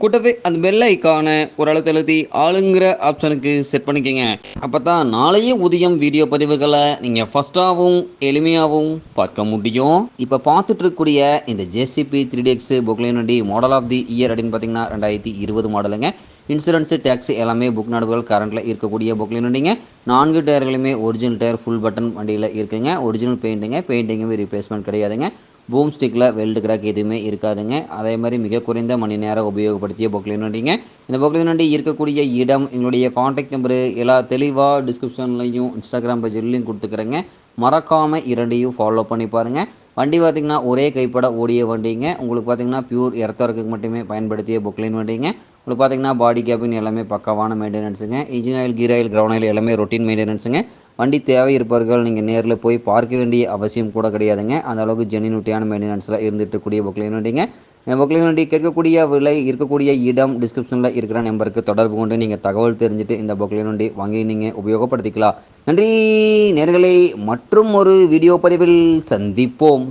கூட்டத்தை அந்த பெல் ஐக்கானை ஒரு அழுத்த ஆளுங்கிற ஆப்ஷனுக்கு செட் பண்ணிக்கோங்க. அப்போ தான் நாளைய உதயம் வீடியோ பதிவுகளை நீங்கள் ஃபஸ்ட்டாகவும் எளிமையாகவும் பார்க்க முடியும். இப்போ பார்த்துட்டு இருக்கக்கூடிய இந்த ஜேசிபி த்ரீ டிஎக்ஸ் புக்லைன் வண்டி மாடல் ஆஃப் தி இயர் அப்படின்னு பார்த்தீங்கன்னா ரெண்டாயிரத்தி இருபது மாடலுங்க. இன்சூரன்ஸு டேக்ஸ் எல்லாமே புக் நடுவுகள் கரண்ட்டில் இருக்கக்கூடிய புக்லைன் வண்டிங்க நான்கு டயர்களுமே ஒரிஜினல் டயர் ஃபுல் பட்டன் வண்டியில் இருக்குங்க. ஒரிஜினல் பெயிண்ட்டுங்க பெயிண்டிங்குமே ரீப்ளேஸ்மெண்ட் கிடையாதுங்க. பூம் ஸ்டிக்கில் வெல்டு கிராக் எதுவுமே இருக்காதுங்க. அதே மாதிரி மிக குறைந்த மணி நேரம் உபயோகப்படுத்திய பொக்லின் வண்டிங்க. இந்த பொக்லின் வண்டி இருக்கக்கூடிய இடம் எங்களுடைய காண்டாக்ட் நம்பரு எல்லா தெளிவாக டிஸ்கிரிப்ஷன்லையும் இன்ஸ்டாகிராம் பேஜ்லையும் கொடுத்துக்கிறேங்க. மறக்காமல் இரண்டையும் ஃபாலோ பண்ணி பாருங்கள் வண்டி பார்த்திங்கன்னா ஒரே கைப்பட ஓடிய வண்டிங்க. உங்களுக்கு பார்த்திங்கன்னா பியூர் இறத்தறக்குக்கு மட்டுமே பயன்படுத்திய பொக்லின் வண்டிங்க. உங்களுக்கு பார்த்திங்கன்னா பாடி கேபின் எல்லாமே பக்கவான மெயின்டெனன்ஸுங்க engine oil gear oil ground oil எல்லாமே ரொட்டீன் மெயின்டெனன்ஸுங்க வண்டி தேவை இருப்பவர்கள் நீங்கள் நேரில் போய் பார்க்க வேண்டிய அவசியம் கூட கிடையாதுங்க. அந்த அளவுக்கு ஜெனினுட்டியான மெயின்டெனன்ஸில் இருந்துட்டு இருக்கக்கூடிய பொக்லின் வண்டிங்க. இந்த பொக்லின் வண்டி கேட்கக்கூடிய விலை இருக்கக்கூடிய இடம் டிஸ்கிரிப்ஷனில் இருக்கிற நம்பருக்கு தொடர்பு கொண்டு நீங்கள் தகவல் தெரிஞ்சுட்டு இந்த பொக்லின் வண்டி வாங்கி நீங்கள் உபயோகப்படுத்திக்கலாம். நன்றி நேர்களை. மற்றும் ஒரு வீடியோ பதிவில் சந்திப்போம்.